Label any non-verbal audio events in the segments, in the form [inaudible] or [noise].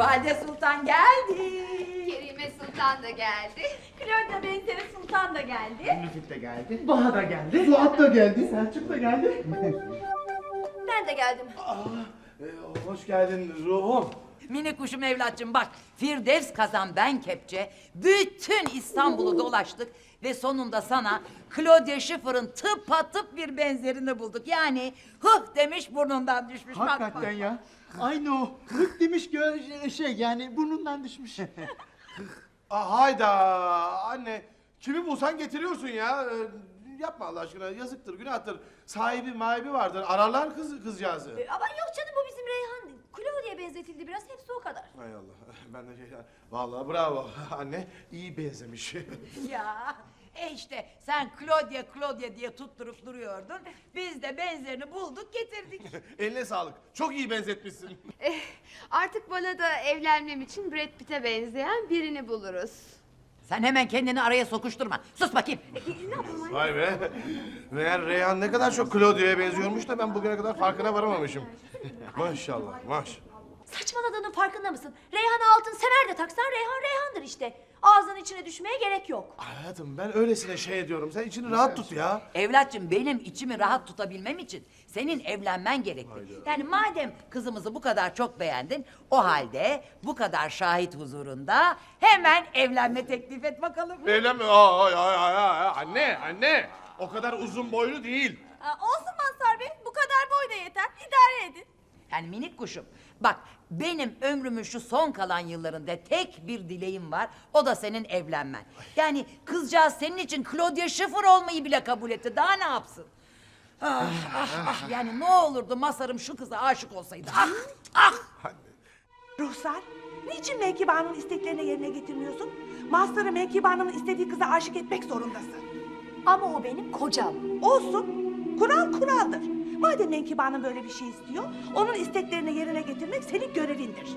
Valide Sultan geldi. Kerime Sultan da geldi. Claudia benzeri Sultan da geldi. Müfit de geldi. Baha da geldi. Suat da geldi. Selçuk da geldi. [laughs] Ben de geldim. Ee, hoş geldin ruhum. Mini kuşum evlatçım bak Firdevs kazan ben kepçe bütün İstanbul'u dolaştık ve sonunda sana Claudia Schiffer'ın tıpatıp bir benzerini bulduk. Yani hıh demiş burnundan düşmüş. Bak, bak, Hakikaten bak. ya. Aynı o. Hık demiş gö şey yani burnundan düşmüş. Aa, [laughs] hayda anne. Kimi bulsan getiriyorsun ya. Ee, yapma Allah aşkına yazıktır günahtır. Sahibi mahibi vardır ararlar kız kızcağızı. Ee, Ama yok canım bu bizim Reyhan. Claudia'ya benzetildi biraz hepsi o kadar. Hay Allah [laughs] ben de şey Vallahi bravo [laughs] anne iyi benzemiş. [laughs] Ya e işte sen Claudia Claudia diye tutturup duruyordun. Biz de benzerini bulduk getirdik. Eline sağlık çok iyi benzetmişsin. Eh, artık bana da evlenmem için Brad Pitt'e benzeyen birini buluruz. Sen hemen kendini araya sokuşturma. Sus bakayım. Vay be. Meğer Reyhan ne kadar çok Claudio'ya benziyormuş da ben bugüne kadar farkına varamamışım. [laughs] Maşallah maş. Saçmaladığının farkında mısın? Reyhan altın sever de taksan Reyhan Reyhan'dır işte. Ağzının içine düşmeye gerek yok. Hayatım ben öylesine şey ediyorum. Sen içini rahat tut ya. Evlatçım benim içimi rahat tutabilmem için senin evlenmen gerekti. Yani madem kızımızı bu kadar çok beğendin, o halde bu kadar şahit huzurunda hemen evlenme teklif et bakalım. Evlenme. Aa, ay, ay, ay, ay. Anne, anne. O kadar uzun boylu değil. olsun Mazhar Bey bu kadar boy da yeter. İdare edin. Yani minik kuşum, bak benim ömrümün şu son kalan yıllarında tek bir dileğim var, o da senin evlenmen. Yani kızcağız senin için Claudia Schiffer olmayı bile kabul etti, daha ne yapsın? Ah, ah, ah, yani ne olurdu Masarım şu kıza aşık olsaydı, ah, ah! Ruhsar, niçin Menkıbe Hanım'ın isteklerini yerine getirmiyorsun? Mazhar'ı Menkıbe Hanım'ın istediği kıza aşık etmek zorundasın. Ama o benim kocam. Olsun, kural kuraldır. Madem Menkıbe Hanım böyle bir şey istiyor, onun isteklerini yerine getirmek senin görevindir.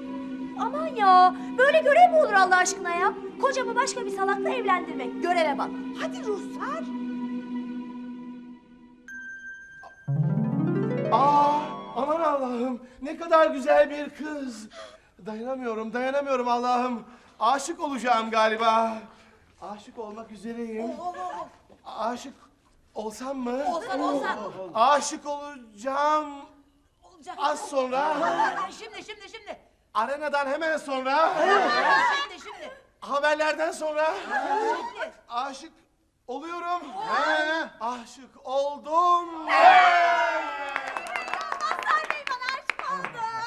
Aman ya böyle görev mi olur Allah aşkına ya? Kocamı başka bir salakla evlendirmek. Göreve bak. Hadi Ruhsar. Ne kadar güzel bir kız. Dayanamıyorum, dayanamıyorum Allah'ım. Aşık olacağım galiba. Aşık olmak üzereyim. Aşık olsam mı? Olsan olsan. Aşık olacağım. Olacak. Az sonra. Şimdi şimdi şimdi. Arenadan hemen sonra. Şimdi şimdi. Haberlerden sonra. Aşık oluyorum. Aşık oldum.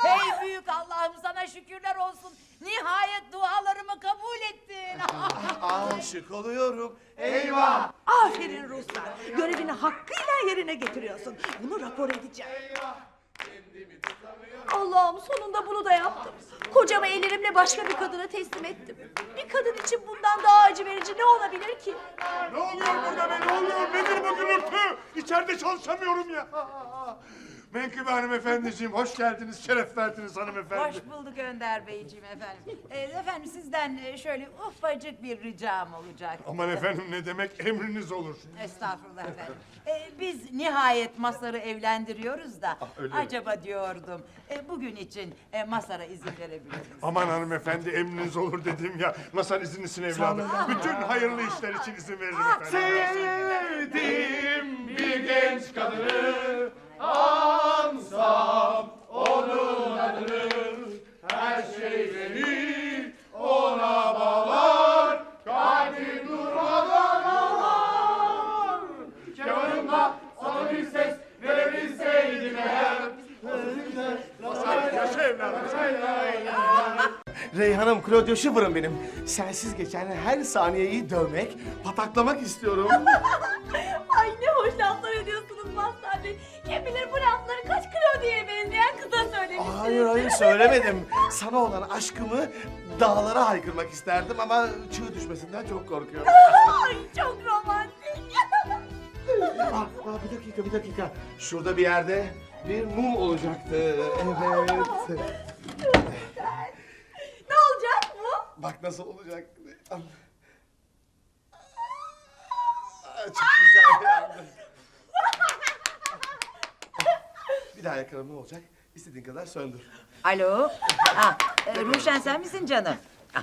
Hey büyük Allah'ım sana şükürler olsun. Nihayet dualarımı kabul ettin. [laughs] Aşık oluyorum. Eyvah. Aferin Ruhsar. Görevini hakkıyla yerine getiriyorsun. Bunu rapor edeceğim. Allah'ım sonunda bunu da yaptım. Kocamı ellerimle başka bir kadına teslim ettim. Bir kadın için bundan daha acı verici ne olabilir ki? Ne oluyor burada be? Ne oluyor? Nedir bu gürültü? İçeride çalışamıyorum ya. Menkıbe hanımefendiciğim hoş geldiniz, şeref verdiniz hanımefendi. Hoş bulduk Önder Beyciğim efendim. Ee, efendim sizden e, şöyle ufacık bir ricam olacak. Aman efendim ne demek emriniz olur. Estağfurullah efendim. Ee, biz nihayet Masar'ı evlendiriyoruz da öyle mi? acaba diyordum e, bugün için e, Masar'a izin verebilir misiniz? Aman hanımefendi emriniz olur dedim ya. Masar izinlisin evladım. Bütün hayırlı işler için izin veririm efendim. Sevdim bir genç kadını ansam onun adını her şey beni ona bağlar kalbim durmadan ağlar kemanımla sana bir ses verebilseydim eğer Yaşa evladım. Reyhan'ım Claudio Schiffer'ım benim. Sensiz geçen her saniyeyi dövmek, pataklamak istiyorum. [laughs] Hayır hayır söylemedim. Sana olan aşkımı dağlara haykırmak isterdim ama çığ düşmesinden çok korkuyorum. [laughs] Ay çok romantik. [laughs] Aa, aa, bir dakika bir dakika. Şurada bir yerde bir mum olacaktı. Evet. ne olacak bu? Bak nasıl olacak. Aa, Çok güzel yandı. [laughs] Bir daha yakalım ne olacak? İstediğin kadar söndür. Alo. Ha, Ee, Ruşen sen misin canım? Ah,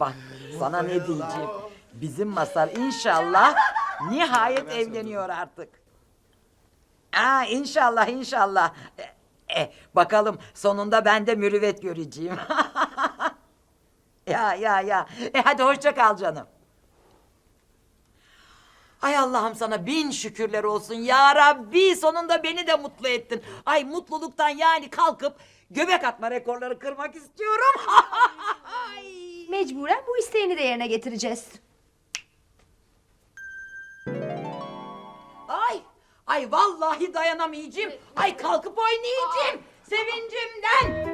Bak sana ne diyeceğim. Bizim Masar inşallah nihayet evleniyor artık. Aa, inşallah inşallah. E, e, bakalım sonunda ben de mürüvvet göreceğim. [laughs] ya ya ya. E, hadi hoşça kal canım. Ay Allah'ım sana bin şükürler olsun ya Rabbi sonunda beni de mutlu ettin. Ay mutluluktan yani kalkıp göbek atma rekorları kırmak istiyorum. [laughs] Ay. Mecburen bu isteğini de yerine getireceğiz. Ay, ay vallahi dayanamayacağım. Ay kalkıp oynayacağım. Sevincimden.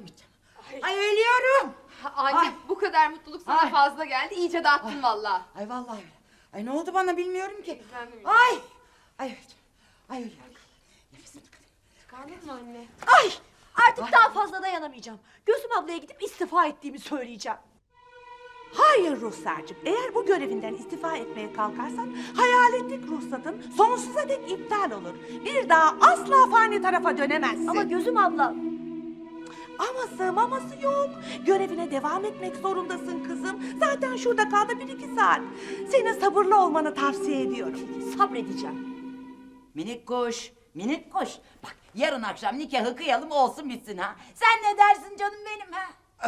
Ay öldüm gideceğim. Ay ölüyorum. Anne Ay. bu kadar mutluluk sana Ay. fazla geldi. İyice dağıttın valla. Ay vallahi öyle. Ay ne oldu bana bilmiyorum ki. Ben de bilmiyorum. Ay, ay öleceğim. Ay ölüyorum. Nefesim tıkanıyor. Çıkardın mı anne? Ay artık daha fazla dayanamayacağım. Gözüm ablaya gidip istifa ettiğimi söyleyeceğim. Hayır Ruhsar'cığım. Eğer bu görevinden istifa etmeye kalkarsan hayaletlik ruhsatın sonsuza dek iptal olur. Bir daha asla fani tarafa dönemezsin. Ama gözüm abla Aması maması yok. Görevine devam etmek zorundasın kızım. Zaten şurada kaldı bir iki saat. Senin sabırlı olmanı tavsiye ediyorum. sabredeceğim. Minik kuş, minik kuş. Bak yarın akşam nikahı kıyalım olsun bitsin ha. Sen ne dersin canım benim ha?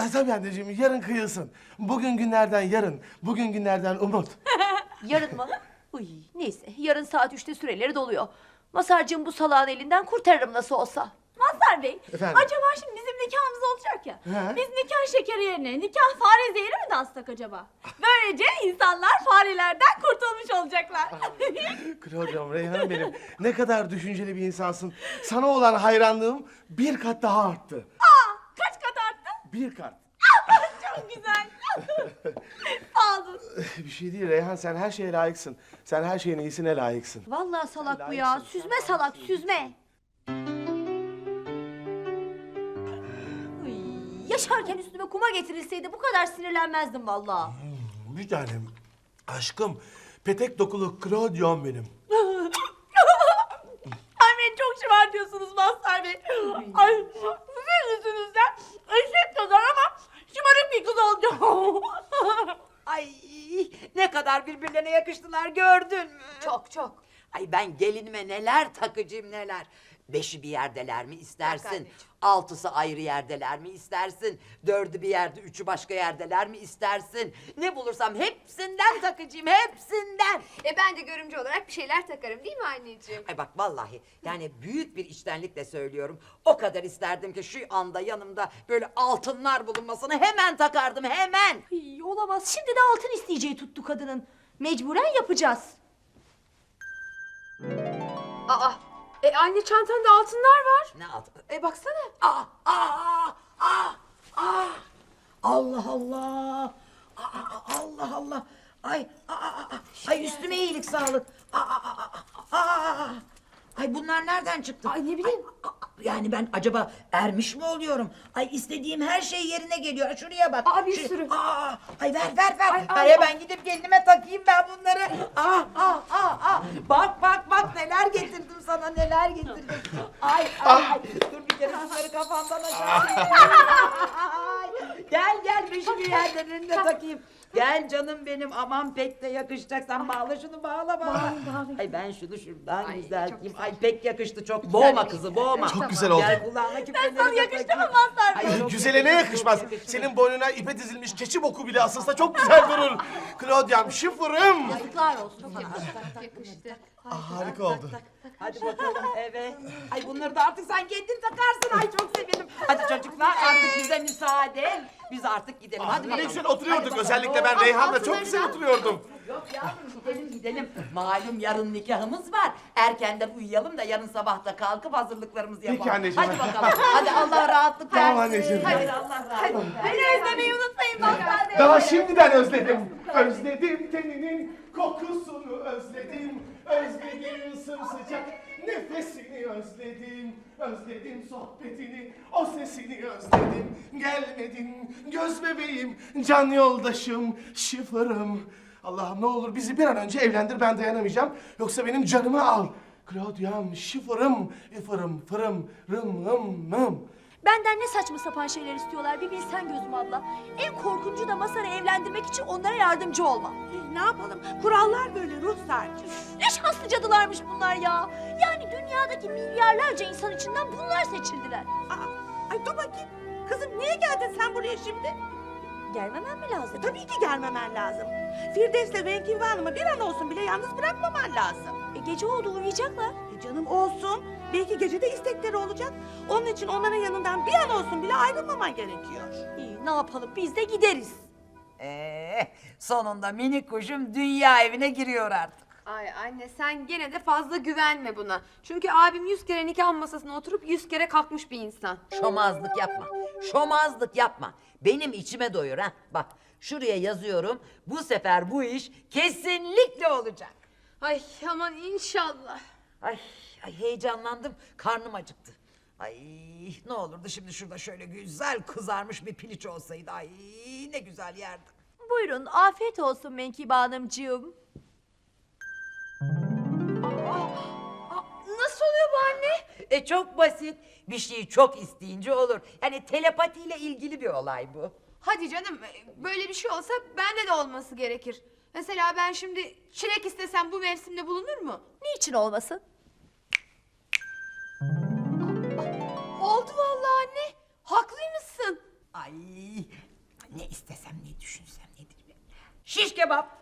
E, tabii anneciğim yarın kıyılsın. Bugün günlerden yarın, bugün günlerden umut. [laughs] Yarın mı? Uy, neyse yarın saat üçte süreleri doluyor. Masarcığım bu salağın elinden kurtarırım nasıl olsa. Mazhar Bey, Efendim? acaba şimdi bizim nikahımız olacak ya. He. Biz nikah şekeri yerine nikah fare zehri mi dansak acaba? Böylece insanlar farelerden kurtulmuş olacaklar. Claudia'm, Reyhan'ım benim. Ne kadar düşünceli bir insansın. Sana olan hayranlığım bir kat daha arttı. Kaç kat arttı? Bir kat. Çok güzel. [laughs] Sağ olun. Bir şey değil Reyhan sen her şeye layıksın. Sen her şeyin iyisine layıksın. Vallahi salak bu ya. Süzme salak süzme. Yaşarken üstüme kuma getirilseydi bu kadar sinirlenmezdim vallahi. Bir tanem. Aşkım. Petek dokulu Claudia'm benim. [laughs] Ay beni çok şımartıyorsunuz Mazhar Bey. Ay sizin yüzünüzden eşek kadar ama şımarık bir kız olacağım. [laughs] Ay ne kadar birbirlerine yakıştılar gördün mü? Çok çok. Ay ben gelinime neler takıcıyım neler. Beşi bir yerdeler mi istersin? anneciğim. Altısı ayrı yerdeler mi istersin? Dördü bir yerde, üçü başka yerdeler mi istersin? Ne bulursam hepsinden takıcıyım, hepsinden. E ben de görümcü olarak bir şeyler takarım değil mi anneciğim? Ay bak vallahi yani büyük bir içtenlikle söylüyorum. O kadar isterdim ki şu anda yanımda böyle altınlar bulunmasını hemen takardım hemen. Ay, olamaz. Şimdi de altın isteyeceği tuttu kadının. Mecburen yapacağız. Aa, e anne çantanda altınlar var. Ne altın? E baksana. Aa, aa, aa, aa. Allah Allah. Aa, Allah Allah. Ay, aa, aa, aa. ay üstüme iyilik sağlık. Aa, aa, aa, aa. Ay bunlar nereden çıktı? Ay, ne bileyim. Ay, yani ben acaba ermiş mi oluyorum? Ay istediğim her şey yerine geliyor. Şuraya bak. Aa, bir Şu- sürü. Aa, ay ver ver ver. Ay, Ay, al, ben gidip gelinime takayım ben bunları. Aa, aa. Bak bak bak neler getirdim sana neler getirdim. [laughs] Ay ay ay. Dur bir kere bunları kafamdan aşağı. Ay, gel gel beşi bir yerlerine de takayım. Gel güzel canım benim. Aman pek de yakışacak. Sen bağla şunu bağla bağla. Ay ben şunu şuradan Ay, düzelteyim. çok Ay pek yakıştı çok. Boğma kızı boğma. Çok güzel oldu. Gel kulağına küpeleri sana de yakıştı mı Mazhar Bey? Güzele ne yakışmaz? Senin boynuna ipe dizilmiş keçi boku bile asılsa çok güzel durur. Claudia'm şıfırım. Yazıklar olsun sana. Yakıştı. Ah, harika oldu. Hadi bakalım evet. Ay bunları da artık sen kendin takarsın. Ay çok sevindim. Hadi çocuklar artık bize müsaade. Biz artık gidelim. Hadi Ne bakalım. güzel oturuyorduk. Özellikle ben Reyhan'la çok güzel oturuyordum. Yok yavrum gidelim gidelim. Malum yarın nikahımız var. Erkenden uyuyalım da yarın sabah da kalkıp hazırlıklarımızı yapalım. Peki anneciğim. Hadi bakalım. Hadi Allah rahatlık versin. Tamam anneciğim. Hadi Allah rahatlık versin. Beni özlemeyi unutmayın Bey. Daha şimdiden özledim. Özledim teninin kokusunu özledim. Özledim sımsıcak nefesini özledim. Özledim sohbetini, o sesini özledim. Gelmedin göz bebeğim, can yoldaşım, şifırım. Allah'ım ne olur bizi bir an önce evlendir ben dayanamayacağım. Yoksa benim canımı al. Claudia'm, şifırım, ifırım, fırım, rım, rım, rım. Benden ne saçma sapan şeyler istiyorlar bir bilsen gözüm abla. En korkuncu da Masar'ı evlendirmek için onlara yardımcı olmam. Eh, Ne yapalım? Kurallar böyle Ruhsar'cığım. Ne şanslı cadılarmış bunlar ya. Yani dünyadaki milyarlarca insan içinden bunlar seçildiler. Aa, ay dur bakayım. Kızım niye geldin sen buraya şimdi? Gelmemem mi lazım? E, tabii ki gelmemen lazım. Firdevs'le Venkive Hanım'ı bir an olsun bile yalnız bırakmaman lazım. E, gece oldu uyuyacaklar. E canım olsun. Belki gecede istekleri olacak. Onun için onların yanından bir an olsun bile ayrılmaman gerekiyor. İyi ne yapalım biz de gideriz. Ee, sonunda minik kuşum dünya evine giriyor artık. Ay anne sen gene de fazla güvenme buna. Çünkü abim yüz kere nikah masasına oturup yüz kere kalkmış bir insan. Şomazlık yapma. Şomazlık yapma. Benim içime doyur ha. Bak şuraya yazıyorum. Bu sefer bu iş kesinlikle olacak. Ay aman inşallah. Ay, ay heyecanlandım. Karnım acıktı. Ay ne olurdu şimdi şurada şöyle güzel kızarmış bir piliç olsaydı. Ay ne güzel yerdim. Buyurun afiyet olsun Menkibe Hanımcığım. Anne? E çok basit. Bir şeyi çok isteyince olur. Yani telepatiyle ilgili bir olay bu. Hadi canım böyle bir şey olsa bende de olması gerekir. Mesela ben şimdi çilek istesem bu mevsimde bulunur mu? Niçin olmasın? Oldu vallahi anne. Haklıymışsın. Ay ne istesem ne düşünsem nedir be? Şiş kebap.